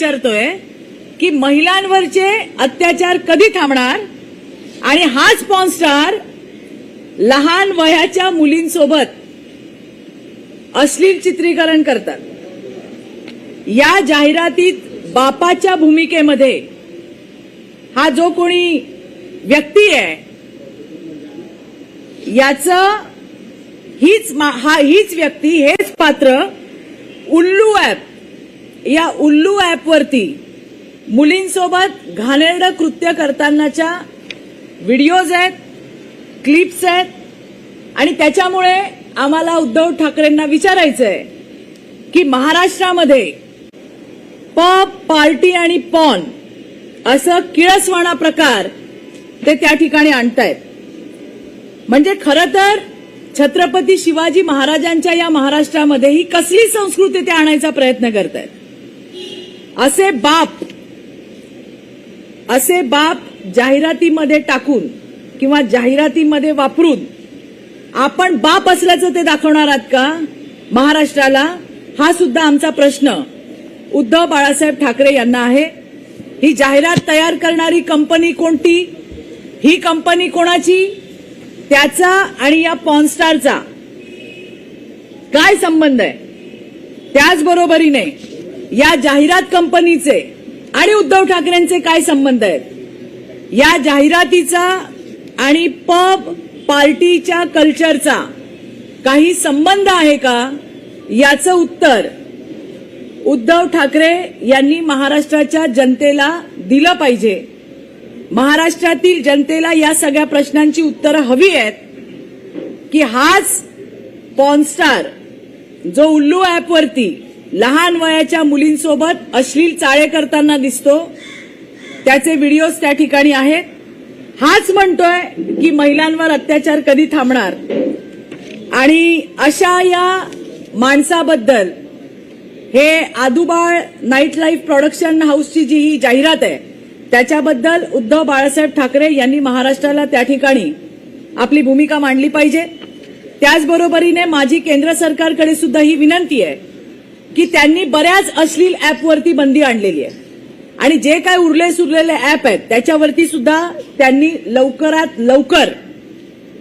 विचारतोय की महिलांवरचे अत्याचार कधी थांबणार? आणि हाच पॉन्स्टार लहान वयाच्या मुलींसोबत अश्लील चित्रीकरण करतात. या जाहिरातीत बापाच्या भूमिकेमध्ये हा जो कोणी व्यक्ती आहे याचं हीच हा हीच व्यक्ती हेच पात्र उल्लू ऍप या उल्लू ॲपवरती मुलींसोबत घाणेरडं कृत्य करतानाच्या व्हिडिओज आहेत क्लिप्स आहेत आणि त्याच्यामुळे आम्हाला उद्धव ठाकरेंना विचारायचं आहे की महाराष्ट्रामध्ये पब पार्टी आणि पॉन असं किळसवाणा प्रकार ते त्या ठिकाणी आणतायत. म्हणजे खरं तर छत्रपती शिवाजी महाराजांच्या या महाराष्ट्रामध्ये ही कसली संस्कृती ते आणायचा प्रयत्न करतायत? असे बाप असे बाप जाहिरातीमध्ये टाकून किंवा जाहिरातीमध्ये वापरून आपण बाप असल्याचं ते दाखवणार आहात का? महाराष्ट्राला हा सुद्धा आमचा प्रश्न उद्धव बाळासाहेब ठाकरे यांना आहे. ही जाहिरात तयार करणारी कंपनी कोणती? ही कंपनी कोणाची? त्याचा आणि या पॉनस्टारचा काय संबंध आहे? त्याचबरोबरीने या जाहिरात कंपनीचे आणि उद्धव ठाकरेंचे काय संबंध आहेत? या जाहिरातीचा आणि पब पार्टीच्या कल्चरचा काही संबंध आहे का? याचं उत्तर उद्धव ठाकरे यांनी महाराष्ट्राच्या जनतेला दिलं पाहिजे. महाराष्ट्रातील जनतेला या सगळ्या प्रश्नांची उत्तरं हवी आहेत की हाच पॉनस्टार जो उल्लू ऍपवरती लहान वयाच्या मुलींसोबत अश्लील चाळे करताना दिसतो. त्याचे व्हिडिओज त्या ठिकाणी आहेत. हाच म्हणतोय की महिलांवर अत्याचार कधी थांबणार? आणि अशा या माणसाबद्दल हे आदुबाळ नाईट लाईफ प्रोडक्शन हाऊसची जी ही जाहिरात आहे त्याच्याबद्दल उद्धव बाळासाहेब ठाकरे यांनी महाराष्ट्राला त्या ठिकाणी आपली भूमिका मांडली पाहिजे. त्याचबरोबरीने माझी केंद्र सरकारकडे सुद्धा ही विनंती आहे की त्यांनी बऱ्याच अश्लील ऍपवरती बंदी आणलेली आहे. आणि जे काय उरले सुरलेले ऍप आहेत त्याच्यावरती सुद्धा त्यांनी लवकरात लवकर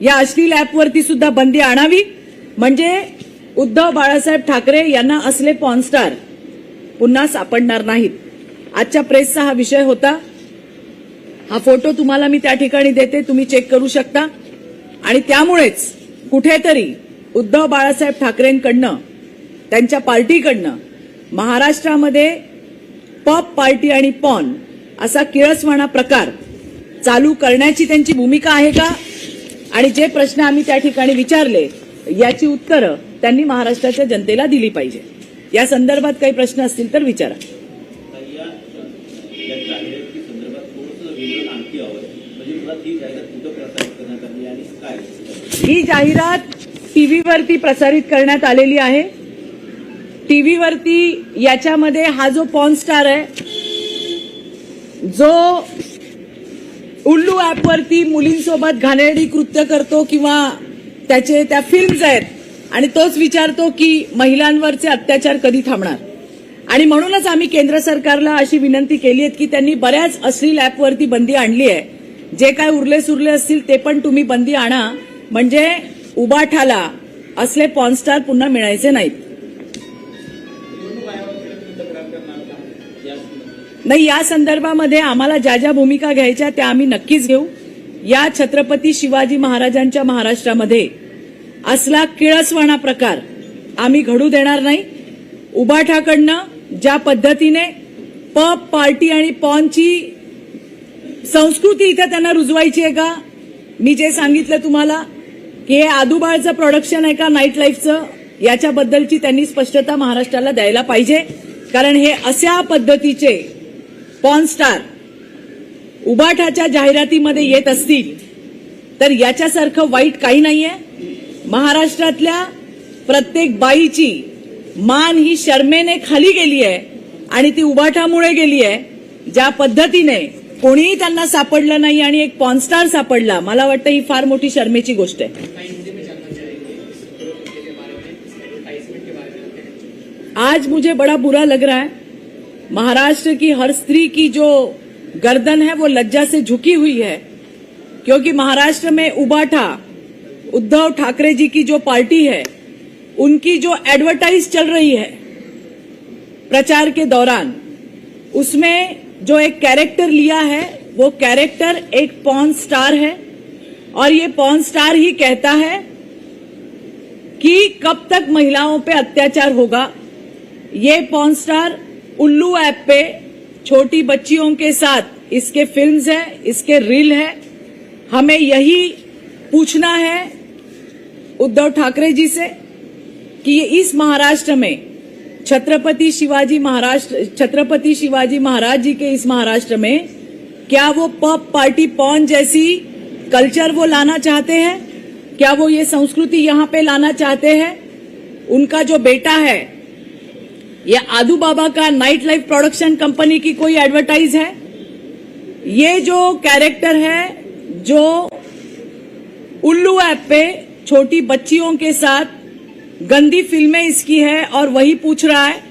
या अश्लील ऍपवरती सुद्धा बंदी आणावी. म्हणजे उद्धव बाळासाहेब ठाकरे यांना असले पॉनस्टार पुन्हा सापडणार नाहीत. आजच्या प्रेसचा हा विषय होता. हा फोटो तुम्हाला मी त्या ठिकाणी देते तुम्ही चेक करू शकता. आणि त्यामुळेच कुठेतरी उद्धव बाळासाहेब ठाकरेंकडनं त्यांच्या पार्टीकडनं महाराष्ट्रामध्ये पॉप पार्टी आणि पॉन असा किळसवाणा प्रकार चालू करण्याची त्यांची भूमिका आहे का? आणि जे प्रश्न आम्ही त्या ठिकाणी विचारले याची उत्तरं त्यांनी महाराष्ट्राच्या जनतेला दिली पाहिजे. या संदर्भात काही प्रश्न असतील तर विचारा. जाहिरात ही जाहिरात टीव्हीवरती प्रसारित करण्यात आलेली आहे. टी व्हीवरती याच्यामध्ये हा जो पॉन स्टार आहे जो उल्लू ॲपवरती मुलींसोबत घाणेरडी कृत्य करतो किंवा त्याचे त्या फिल्म्स आहेत आणि तोच विचारतो की महिलांवरचे अत्याचार कधी थांबणार? आणि म्हणूनच आम्ही केंद्र सरकारला अशी विनंती केली आहे की त्यांनी बऱ्याच अश्लील ॲपवरती बंदी आणली आहे. जे काय उरले सुरले असतील ते पण तुम्ही बंदी आणा. म्हणजे उबाठाला असले पॉनस्टार पुन्हा मिळायचे नाहीत. नाही या संदर्भामध्ये आम्हाला ज्या ज्या भूमिका घ्यायच्या त्या आम्ही नक्कीच घेऊ. या छत्रपती शिवाजी महाराजांच्या महाराष्ट्रामध्ये असला किळसवाणा प्रकार आम्ही घडू देणार नाही. उबाठाकडनं ज्या पद्धतीने पब पार्टी आणि पॉनची संस्कृती इथं त्यांना रुजवायची आहे का? मी जे सांगितलं तुम्हाला की हे आदुबाळचं प्रोडक्शन आहे का नाईट लाईफचं याच्याबद्दलची त्यांनी स्पष्टता महाराष्ट्राला द्यायला पाहिजे. कारण हे अशा पद्धतीचे पॉन स्टार उबाठाच्या जाहिरातीमध्ये येत असतील तर याच्यासारखं वाईट काही नाहीये. महाराष्ट्रातल्या प्रत्येक बाईची मान ही शर्मेने खाली गेली आहे आणि ती उबाठामुळे गेली आहे ज्या पद्धतीने कोणीही त्यांना सापडलं नाही आणि एक पॉनस्टार सापडला. मला वाटतं ही फार मोठी शर्मेची गोष्ट आहे. आज मुझे बड़ा बुरा लग रहा है। महाराष्ट्र की हर स्त्री की जो गर्दन है, वो लज्जा से झुकी हुई है। क्योंकि महाराष्ट्र में उबाठा, उद्धव ठाकरे जी की जो पार्टी है, उनकी जो एडवर्टाइज चल रही है प्रचार के दौरान, उसमें जो एक कैरेक्टर लिया है, वो कैरेक्टर एक पॉन स्टार है। और ये पॉन स्टार ही कहता है कि कब तक महिलाओं पे अत्याचार होगा? ये पॉन स्टार उल्लू ऐप पे छोटी बच्चियों के साथ, इसके फिल्म्स है, इसके रील है। हमें यही पूछना है उद्धव ठाकरे जी से कि ये इस महाराष्ट्र में छत्रपति शिवाजी महाराष्ट्र, छत्रपति शिवाजी महाराज जी के इस महाराष्ट्र में क्या वो पब पार्टी पॉन जैसी कल्चर वो लाना चाहते हैं? क्या वो ये संस्कृति यहाँ पे लाना चाहते हैं? उनका जो बेटा है ये आदू बाबा का नाइट लाइफ प्रोडक्शन कंपनी की कोई एडवर्टाइज है? ये जो कैरेक्टर है, जो उल्लू ऐप पे छोटी बच्चियों के साथ गंदी फ़िल्में इसकी है और वही पूछ रहा है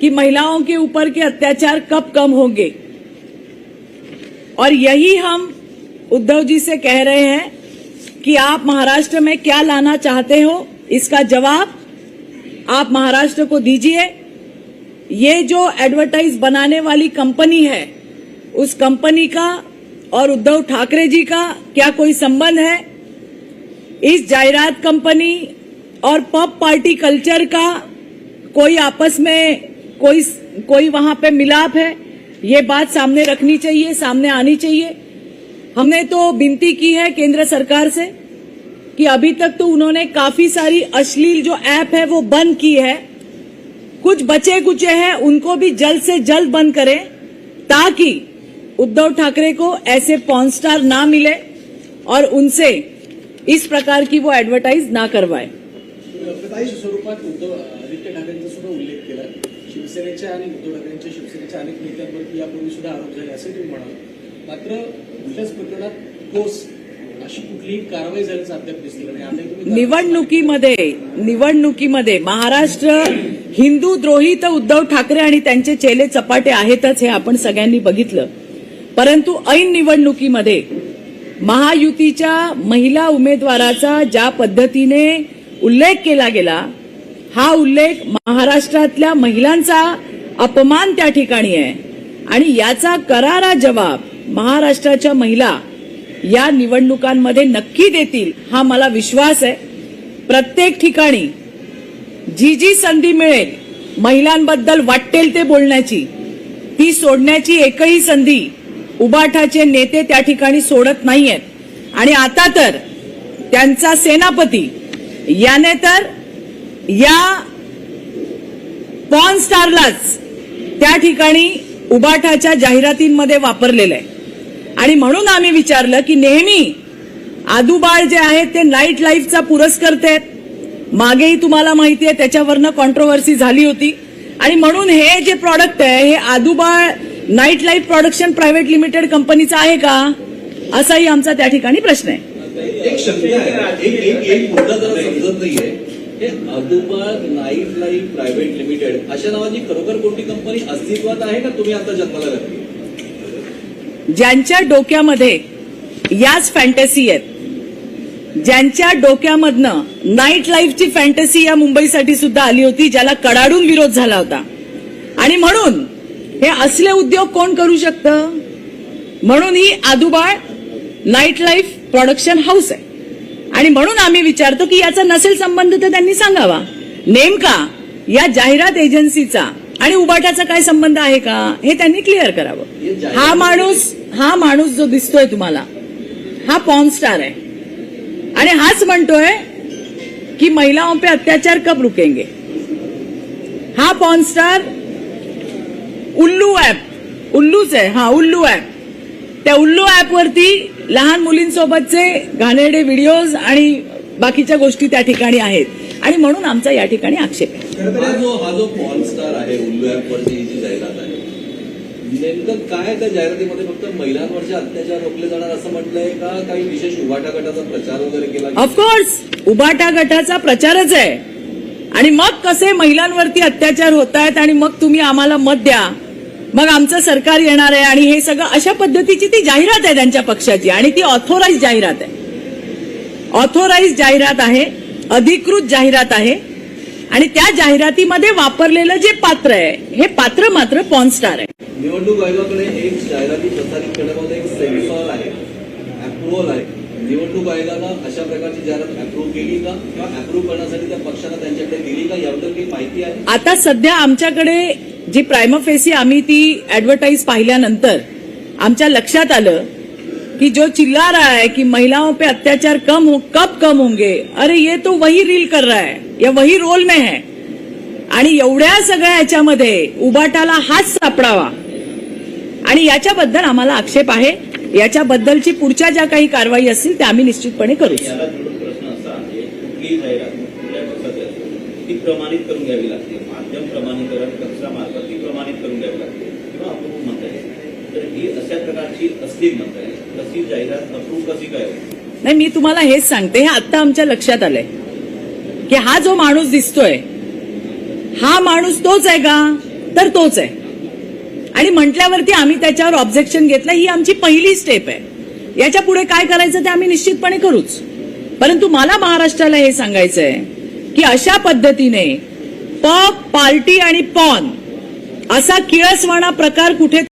कि महिलाओं के ऊपर के अत्याचार कब कम होंगे। और यही हम उद्धव जी से कह रहे हैं कि आप महाराष्ट्र में क्या लाना चाहते हो? इसका जवाब आप महाराष्ट्र को दीजिए। ये जो एडवर्टाइज बनाने वाली कंपनी है, उस कंपनी का और उद्धव ठाकरे जी का क्या कोई संबंध है? इस जायरात कंपनी और पब पार्टी कल्चर का कोई आपस में कोई कोई वहाँ पे मिलाप है? ये बात सामने रखनी चाहिए, सामने आनी चाहिए। हमने तो विनती की है केंद्र सरकार से। कि अभी तक तो उन्होंने काफ़ी सारी अश्लील जो ऐप है वो बंद की है। कुछ बचे कुचे हैं, उनको भी जल्द से जल्द बंद करें ताकि उद्धव ठाकरे को ऐसे पॉन स्टार ना मिले और उनसे इस प्रकार की वो एडवर्टाइज ना करवाए। स्वरूपात आदित्य आरोप मात्र अशी कुठलीही कारवाई झाल्याचं अद्याप दिसलेलं नाही. तुम्ही निवडणुकीमध्ये निवडणुकीमध्ये महाराष्ट्र हिंदू द्रोही तर उद्धव ठाकरे आणि त्यांचे चेले चपाटे आहेतच हे आपण सगळ्यांनी बघितलं. परंतु ऐन निवडणुकीमध्ये महायुतीच्या महिला उमेदवाराचा ज्या पद्धतीने उल्लेख केला गेला हा उल्लेख महाराष्ट्रातल्या महिलांचा अपमान त्या ठिकाणी आहे. आणि याचा करारा जबाब महाराष्ट्राच्या महिला या निवडणुकांमध्ये नक्की देतील हा मला विश्वास आहे. प्रत्येक ठिकाणी जी जी संधी मिळेल महिलांबद्दल वाटेल ते बोलण्याची ती सोडण्याची एकही संधी उबाठाचे नेते त्या ठिकाणी सोडत नाहीयेत. आणि आता तर त्यांचा सेनापती याने तर या पॉन स्टारलाच त्या ठिकाणी उबाठाच्या जाहिरातींमध्ये वापरलेलं आहे. आणि म्हणून आम्ही विचारलं की नेहमी आदुबाळ जे आहेत ते नाईट लाईफचा पुरस्कर्ते आहेत मागेही तुम्हाला माहिती आहे त्याच्यावरनं कॉन्ट्रोवर्सी झाली होती. आणि म्हणून हे जे प्रॉडक्ट आहे हे Adubal night life production private limited कंपनीचं आहे का? असाही आमचा त्या ठिकाणी प्रश्न आहे. एक शंका आहे. एक एक एक मुद्दा जरा समजत नाहीये हे Adubal night life private limited अशा नावाची खरोखर कोणती कंपनी अस्तित्वात आहे का तुम्ही आता जन्माला घातली ज्यांच्या डोक्यामध्ये याच फॅन्टसी आहेत. ज्यांच्या डोक्यामधनं नाईट लाईफची फॅन्टसी या मुंबईसाठी सुद्धा आली होती ज्याला कडाडून विरोध झाला होता. आणि म्हणून हे असले उद्योग कोण करू शकतं? म्हणून ही Adubal night life production house आहे. आणि म्हणून आम्ही विचारतो की याचा नसेल संबंध तर त्यांनी सांगावा. नेमका या जाहिरात एजन्सीचा आणि उबाटाचा काय संबंध आहे का? हे त्यांनी क्लिअर करावं. हा माणूस हा माणूस जो दिसतोय तुम्हाला हा पॉन स्टार आहे. आणि हाच म्हणतोय की महिलाओं पे अत्याचार कब रुकेंगे? हा पॉन स्टार उल्लू ऍप उल्लूच आहे हा उल्लू ऍप त्या उल्लू ऍपवरती लहान मुलींसोबतचे घाणेरडे व्हिडिओज आणि बाकीच्या गोष्टी त्या ठिकाणी आहेत. आणि म्हणून आमचा या ठिकाणी आक्षेप आहे नेमकं काय त्या जाहिरातीमध्ये फक्त महिलांवरचे अत्याचार रोखले जाणार असं म्हटलंय का काही विशेष उभाटा गटाचा प्रचार वगैरे केला ऑफकोर्स उबाटा गटाचा प्रचारच आहे. आणि मग कसे महिलांवरती अत्याचार होत आहेत आणि मग तुम्ही आम्हाला मत द्या. मग आमचं सरकार येणार आहे आणि हे सगळं अशा पद्धतीची ती जाहिरात आहे त्यांच्या पक्षाची आणि ती ऑथोराईज जाहिरात आहे. ऑथोराईज जाहिरात आहे अधिकृत जाहिरात आहे आणि त्या जाहिरातीमध्ये वापरलेलं जे पात्र आहे हे पात्र मात्र पॉनस्टार आहे. निवडणूक आयोगाकडे एक जाहिराती प्रसारित करण्यामध्ये एक सेन्सॉर आहे. अप्रुव्हल आहे. निवडणूक आयोगानं अशा प्रकारची जाहिरात अप्रूव्ह केली का? किंवा अप्रूव्ह करण्यासाठी त्या पक्षाला त्यांच्याकडे दिली का? याबद्दल काही माहिती आहे? आता सध्या आमच्याकडे जी प्रायमफेसी आम्ही ती ऍडव्हर्टाईज पाहिल्यानंतर आमच्या लक्षात आलं कि जो चिल्ला रहा है कि महिलाओं पे अत्याचार कम हो कब कम होंगे? अरे ये तो वही रील कर रहा है। या वही रोल में है। आणि एवढ्या सगळ्या याच्यामध्ये उबाटाला हाच सापडावा. आणि याच्याबद्दल आम्हाला आक्षेप आहे. याच्याबद्दलची पुढच्या ज्या काही कारवाई असतील त्या आम्ही निश्चितपणे करू. याला जोडून प्रश्न असा आहे कुठलीही जाहिरात कुठल्या पक्षाची असेल ती प्रमाणित करून घ्यावी लागते. माध्यम प्रमाणीकरण कक्षामार्फत ती प्रमाणित करून घ्यावी लागते. किंवा अप्रूव्ह म्हणता येईल. तर ही अशा प्रकारची असली म्हणता येईल. तशी जाहिरात अप्रूव्ह कशी काय होईल? नाही मी तुम्हाला हेच सांगते. हे आता आमच्या लक्षात आलंय. की हा जो माणूस दिसतोय हा माणूस तोच आहे का? तर तोच आहे. आणि म्हटल्यावरती आम्ही त्याच्यावर ऑब्जेक्शन घेतलं ही आमची पहिली स्टेप आहे. याच्यापुढे काय करायचं ते आम्ही निश्चितपणे करूच. परंतु मला महाराष्ट्राला हे सांगायचं आहे की अशा पद्धतीने पॉप पार्टी आणि पॉन असा किळसवाणा प्रकार कुठे